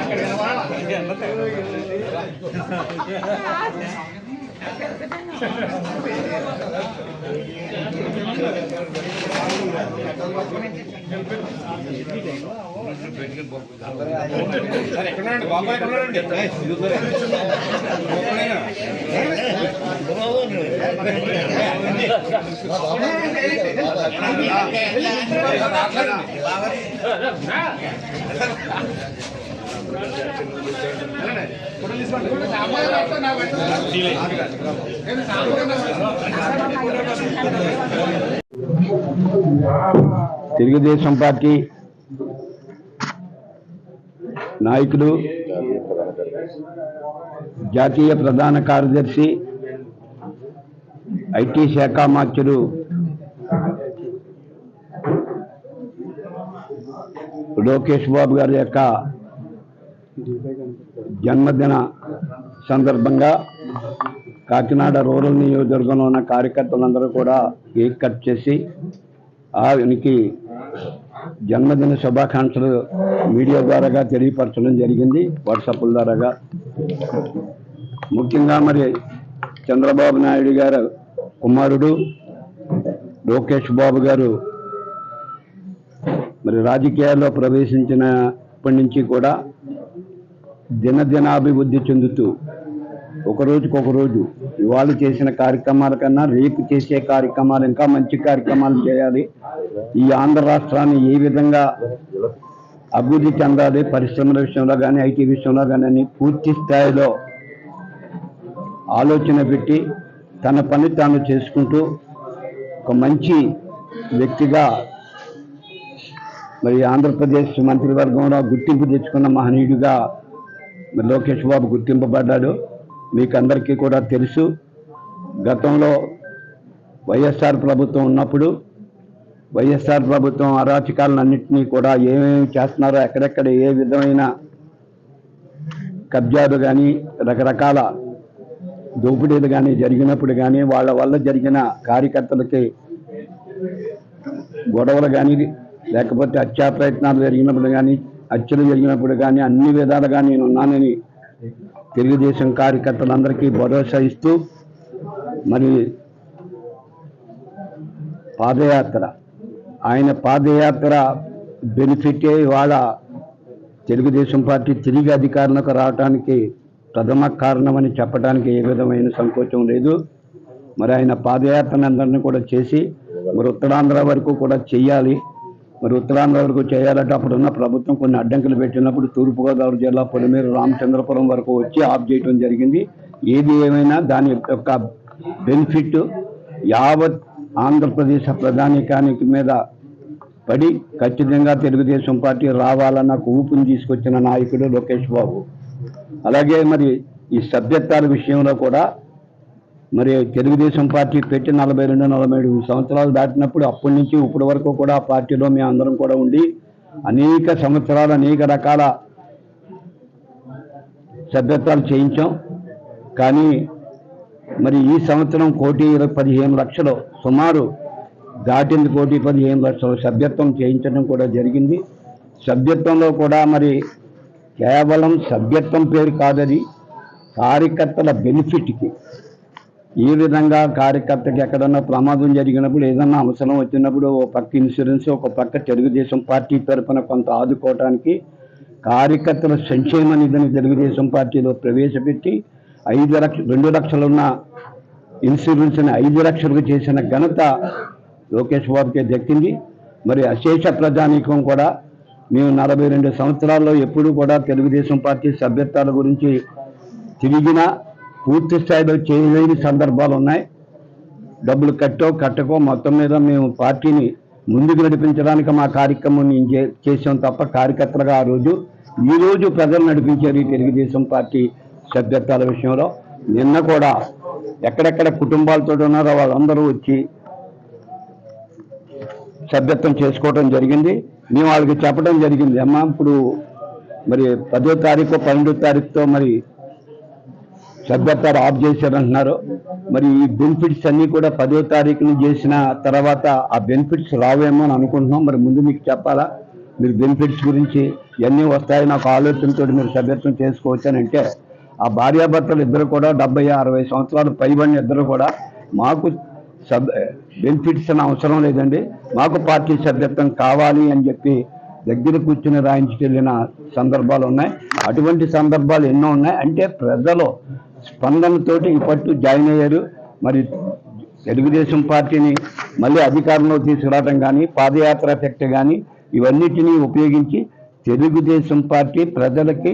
అక్కడ గారు తెలుగుదేశం పార్టీ నాయకుడు జాతీయ ప్రధాన కార్యదర్శి ఐటీ శాఖ మాత్యులు లోకేష్ బాబు గారి యొక్క జన్మదిన సందర్భంగా కాకినాడ రూరల్ నియోజకవర్గంలో ఉన్న కార్యకర్తలందరూ కూడా కేక్ కట్ చేసి ఆయనకి జన్మదిన శుభాకాంక్షలు మీడియా ద్వారాగా తెలియపరచడం జరిగింది వాట్సాప్ల ద్వారాగా. ముఖ్యంగా మరి చంద్రబాబు నాయుడు గారు కుమారుడు లోకేష్ బాబు గారు మరి రాజకీయాల్లో ప్రవేశించినప్పటి నుంచి కూడా దినదినాభివృద్ధి చెందుతూ ఒక ఒక రోజు ఇవాళ చేసిన కార్యక్రమాల కన్నా రేపు చేసే కార్యక్రమాలు ఇంకా మంచి కార్యక్రమాలు చేయాలి. ఈ ఆంధ్ర రాష్ట్రాన్ని ఏ విధంగా అభివృద్ధి చెందాలి పరిశ్రమల విషయంలో కానీ ఐటీ విషయంలో కానీ అని పూర్తి స్థాయిలో ఆలోచన పెట్టి తన పని తాను చేసుకుంటూ ఒక మంచి వ్యక్తిగా మరి ఆంధ్రప్రదేశ్ మంత్రివర్గంలో గుర్తింపు తెచ్చుకున్న మహనీయుడిగా లోకేష్ బాబు గుర్తింపబడ్డాడు. మీకు అందరికీ కూడా తెలుసు. గతంలో వైఎస్ఆర్ ప్రభుత్వం ఉన్నప్పుడు వైఎస్ఆర్ ప్రభుత్వం అరాచకాలన్నింటినీ కూడా ఏమేమి చేస్తున్నారో ఎక్కడెక్కడ ఏ విధమైన కబ్జాలు కానీ రకరకాల దోపిడీలు కానీ జరిగినప్పుడు కానీ వాళ్ళ వల్ల జరిగిన కార్యకర్తలకి గొడవలు కానీ లేకపోతే హత్యా ప్రయత్నాలు జరిగినప్పుడు కానీ హత్యలు జరిగినప్పుడు కానీ అన్ని విధాలుగా నేను ఉన్నానని తెలుగుదేశం కార్యకర్తలందరికీ భరోసా ఇస్తూ మరి పాదయాత్ర ఆయన పాదయాత్ర బెనిఫిటే ఇవాళ తెలుగుదేశం పార్టీ తిరిగి అధికారంలోకి రావడానికి ప్రథమ కారణమని చెప్పడానికి ఏ విధమైన సంకోచం లేదు. మరి ఆయన పాదయాత్రను అందరినీ కూడా చేసి మరి ఉత్తరాంధ్ర వరకు కూడా చెయ్యాలి మరి ఉత్తరాంధ్ర వరకు చేయాలంటే అప్పుడున్న ప్రభుత్వం కొన్ని అడ్డంకులు పెట్టినప్పుడు తూర్పుగోదావరి జిల్లా పొలిమేరు రామచంద్రపురం వరకు వచ్చి ఆఫ్ చేయడం జరిగింది. ఏది ఏమైనా దాని యొక్క బెనిఫిట్ యావత్ ఆంధ్రప్రదేశ్ ప్రధానికానికి మీద పడి ఖచ్చితంగా తెలుగుదేశం పార్టీ రావాలన్న ఒక ఊపుని తీసుకొచ్చిన నాయకుడు లోకేష్ బాబు. అలాగే మరి ఈ సభ్యత్వాల విషయంలో కూడా మరి తెలుగుదేశం పార్టీ పెట్టి నలభై రెండు నలభై ఏడు సంవత్సరాలు దాటినప్పుడు అప్పటి నుంచి ఇప్పటి వరకు కూడా ఆ పార్టీలో మేము అందరం కూడా ఉండి అనేక సంవత్సరాలు అనేక రకాల సభ్యత్వాలు చేయించాం. కానీ మరి ఈ సంవత్సరం కోటి ఇరవై పదిహేను లక్షలు సుమారు దాటింది కోటి పదిహేను లక్షలు సభ్యత్వం చేయించడం కూడా జరిగింది. సభ్యత్వంలో కూడా మరి కేవలం సభ్యత్వం పేరు కాదది కార్యకర్తల బెనిఫిట్కి ఈ విధంగా కార్యకర్తకి ఎక్కడన్నా ప్రమాదం జరిగినప్పుడు ఏదన్నా అవసరం వచ్చినప్పుడు ఒక పక్క ఇన్సూరెన్స్ ఒక పక్క తెలుగుదేశం పార్టీ తరఫున కొంత ఆదుకోవటానికి కార్యకర్తల సంక్షేమ నిధిని తెలుగుదేశం పార్టీలో ప్రవేశపెట్టి ఐదు లక్ష రెండు లక్షలున్న ఇన్సూరెన్స్ని ఐదు లక్షలకు చేసిన ఘనత లోకేష్ బాబుకే దక్కింది. మరి అశేష ప్రజానీకం కూడా మేము నలభై రెండు సంవత్సరాల్లో ఎప్పుడూ కూడా తెలుగుదేశం పార్టీ సభ్యత్వాల గురించి తిరిగినా పూర్తి స్థాయిలో చేయలేని సందర్భాలు ఉన్నాయి. డబ్బులు కట్టో కట్టకో మొత్తం మీద మేము పార్టీని ముందుకు నడిపించడానికి మా కార్యక్రమం నేను చేసాం తప్ప కార్యకర్తలుగా ఆ రోజు ఈ రోజు ప్రజలు నడిపించారు ఈ తెలుగుదేశం పార్టీ సభ్యత్వాల విషయంలో. నిన్న కూడా ఎక్కడెక్కడ కుటుంబాలతో ఉన్నారో వాళ్ళందరూ వచ్చి సభ్యత్వం చేసుకోవడం జరిగింది. మేము వాళ్ళకి చెప్పడం జరిగింది. అమ్మ ఇప్పుడు మరి పదో తారీఖు పన్నెండో తారీఖుతో మరి సభ్యత్వాలు ఆఫ్ చేశారంటున్నారు. మరి ఈ బెనిఫిట్స్ అన్నీ కూడా పదో తారీఖున చేసిన తర్వాత ఆ బెనిఫిట్స్ రావేమో అని అనుకుంటున్నాం. మరి ముందు మీకు చెప్పాలా? మీరు బెనిఫిట్స్ గురించి ఇవన్నీ వస్తాయి? నాకు ఆలోచనతో మీరు సభ్యత్వం చేసుకోవచ్చు అని అంటే ఆ భార్యాభర్తలు ఇద్దరు కూడా డెబ్బై అరవై సంవత్సరాలు పైబడిన ఇద్దరు కూడా మాకు సబ్ బెనిఫిట్స్ అని అవసరం లేదండి. మాకు పార్టీ సభ్యత్వం కావాలి అని చెప్పి దగ్గర కూర్చుని రాయించుకెళ్ళిన సందర్భాలు ఉన్నాయి. అటువంటి సందర్భాలు ఎన్నో ఉన్నాయి. అంటే ప్రజలు స్పందనతోటి ఇప్పట్టు జాయిన్ అయ్యారు. మరి తెలుగుదేశం పార్టీని మళ్ళీ అధికారంలో తీసుకురావడం కానీ పాదయాత్ర ఎఫెక్ట్ కానీ ఇవన్నిటినీ ఉపయోగించి తెలుగుదేశం పార్టీ ప్రజలకి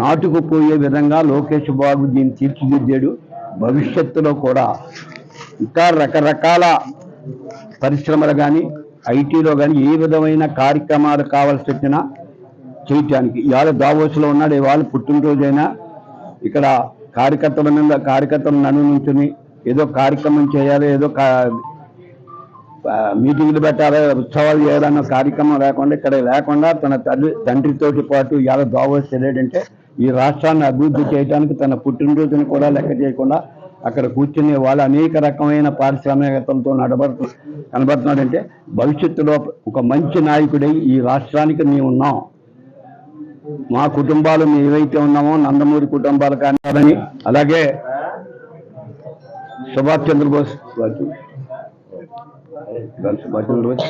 నాటుకుపోయే విధంగా లోకేష్ బాబు దీన్ని తీర్చిదిద్దాడు. భవిష్యత్తులో కూడా ఇంకా రకరకాల పరిశ్రమలు కానీ ఐటీలో కానీ ఏ విధమైన కార్యక్రమాలు కావాల్సి వచ్చినా చేయటానికి ఇవాళ దావోస్లో ఉన్నాడు ఇవాళ పుట్టినరోజైనా ఇక్కడ కార్యకర్తల మీద కార్యకర్తలు నన్ను నుంచుని ఏదో కార్యక్రమం చేయాలి ఏదో కా- మీటింగ్లు పెట్టాలి ఉత్సవాలు చేయాలన్న కార్యక్రమం లేకుండా ఇక్కడ లేకుండా తన తల్లి తండ్రితోటి పాటు ఎలా దోవ వెళ్ళాడంటే ఈ రాష్ట్రాన్ని అభివృద్ధి చేయడానికి తన పుట్టినరోజుని కూడా లెక్క చేయకుండా అక్కడ కూర్చుని వాళ్ళు అనేక రకమైన పారిశ్రామికతలతో నడబడుతు కనబడుతున్నాడంటే భవిష్యత్తులో ఒక మంచి నాయకుడై ఈ రాష్ట్రానికి మేము ఉన్నాం. మా కుటుంబాలు మేము ఏవైతే ఉన్నామో నందమూరి కుటుంబాలు కానీ అలాగే సుభాష్ చంద్రబోస్ సుభాష్ చంద్రబోస్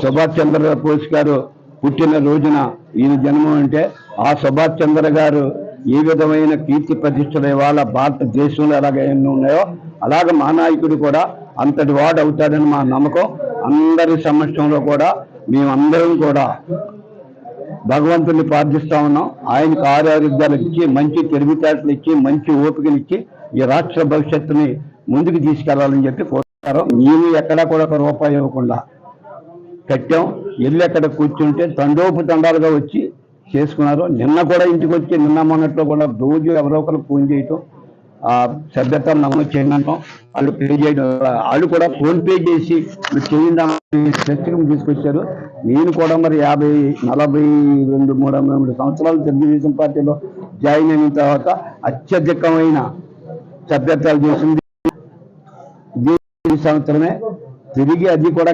సుభాష్ చంద్రబోస్ గారు పుట్టిన రోజున ఈయన జన్మం అంటే ఆ సుభాష్ చంద్ర గారు ఏ విధమైన కీర్తి ప్రతిష్టలు ఇవాళ భారతదేశంలో ఎలాగ ఎన్ని ఉన్నాయో అలాగ మా నాయకుడు కూడా అంతటి వాడు అవుతాడని మా నమ్మకం. అందరి సమక్షంలో కూడా మేమందరం కూడా భగవంతుని ప్రార్థిస్తా ఉన్నాం. ఆయనకు ఆరోగ్యాలు ఇచ్చి మంచి తెలివితేటలు ఇచ్చి మంచి ఓపికలు ఇచ్చి ఈ రాష్ట్ర భవిష్యత్తుని ముందుకు తీసుకెళ్ళాలని చెప్పి కోరుతారు మేము ఎక్కడా కూడా ఒక రూపాయి ఇవ్వకుండా కట్టాం. వెళ్ళి అక్కడ కూర్చుంటే తండోపు తండాలుగా వచ్చి చేసుకున్నారు. నిన్న కూడా ఇంటికి వచ్చి నిన్న మొన్నట్లో కూడా రోజు ఎవరో ఒకరు ఫోన్ చేయటం. ఆ నమోదు చేయండి అంటాం వాళ్ళు పే చేయడం వాళ్ళు కూడా ఫోన్ పే చేసి మీరు చర్చకు తీసుకొచ్చారు. నేను కూడా మరి యాభై నలభై రెండు మూడు మూడు సంవత్సరాలు తెలుగుదేశం పార్టీలో జాయిన్ అయిన తర్వాత అత్యధికమైన సభ్యత్వాలు చేసింది. సంవత్సరమే తిరిగి అది కూడా